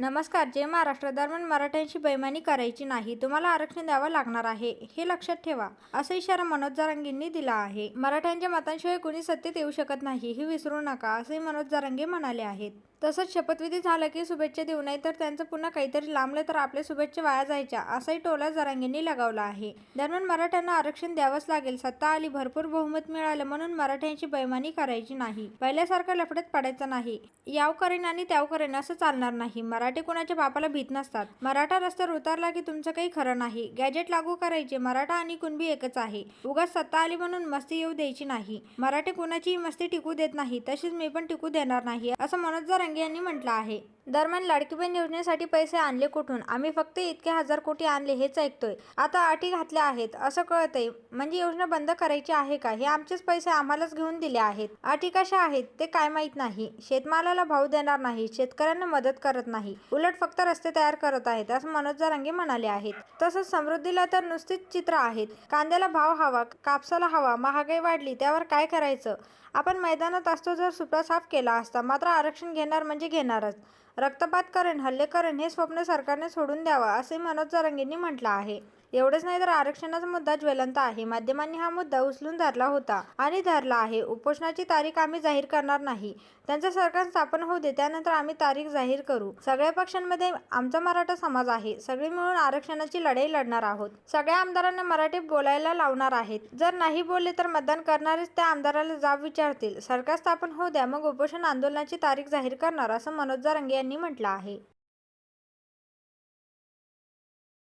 नमस्कार जे महाराष्ट्र दरम्यान मराठ्यांशी बैमानी करायची नाही तुम्हाला आरक्षण द्यावं लागणार आहे हे लक्षात ठेवा असा इशारा मनोज जारंगेंनी दिला आहे. मराठ्यांच्या मतांशिवाय कुणी सत्तेत येऊ शकत नाही हे विसरू नका असे मनोज जारंगे म्हणाले आहेत. तसंच शपथविधी झाला की शुभेच्छा देऊ नये तर त्यांचं पुन्हा काहीतरी लांबलं तर आपल्या शुभेच्छा वाया जायच्या असाही टोला जरांगेंनी लगावला आहे. दरम्यान मराठ्यांना आरक्षण द्यावंच लागेल सत्ता आली भरपूर बहुमत मिळालं म्हणून मराठ्यांची बैमानी करायची नाही. पहिल्यासारखं लफडत पडायचं नाही. याव करेन आणि त्याव करेन असं चालणार नाही. मराठी कुणाच्या बापाला भीत नसतात. मराठा रस्त्यावर उतरला की तुमचं काही खरं नाही. गॅजेट लागू करायचे. मराठा आणि कुणबी एकच आहे. उगाच सत्ता आली म्हणून मस्ती येऊ द्यायची नाही. मराठी कुणाचीही मस्ती टिकू देत नाही. तशीच मी पण टिकू देणार नाही असं मनोज जरांगे यांनी म्हटलं आहे. दरम्यान लाडकी बहीण योजनेसाठी पैसे आणले कुठून? आम्ही फक्त इतके हजार कोटी आणले हेच ऐकतोय. आता अटी घातल्या आहेत असं कळतंय. म्हणजे योजना बंद करायची आहे का? हे आमचेच पैसे आम्हालाच घेऊन दिले आहेत. अटी कशा आहेत ते काय माहीत नाही. शेतमालाला भाव देणार नाही शेतकऱ्यांना मदत करत नाही. उलट फक्त रस्ते तयार करत आहेत असं मनोज जरांगे म्हणाले आहेत. तसंच समृद्धीला तर नुसतीच चित्र आहेत. कांद्याला भाव हवा कापसाला हवा महागाई वाढली त्यावर काय करायचं? आपण मैदानात असतो जर सुपडा साफ केला असता मात्र आरक्षण घेणार म्हणजे घेणारच. रक्तपात करेन हल्ले करेन हे स्वप्न सरकारने सोडून द्यावं असे मनोज जरांगेंनी म्हटलं आहे. एवढंच नाही तर आरक्षणाचा मुद्दा ज्वलंत आहे. माध्यमांनी हा मुद्दा उचलून धरला होता आणि धरला आहे. उपोषणाची तारीख आम्ही जाहीर करणार नाही. त्यांचं सरकार स्थापन होऊ दे त्यानंतर आम्ही तारीख जाहीर करू. सगळ्या पक्षांमध्ये आमचा मराठा समाज आहे. सगळे मिळून आरक्षणाची लढाई लढणार आहोत. सगळ्या आमदारांना मराठी बोलायला लावणार आहेत. जर नाही बोलले तर मतदान करणारेच त्या आमदाराला जाब विचारतील. सरकार स्थापन होऊ द्या मग उपोषण आंदोलनाची तारीख जाहीर करणार असं मनोज जारंगे यांनी म्हटलं आहे.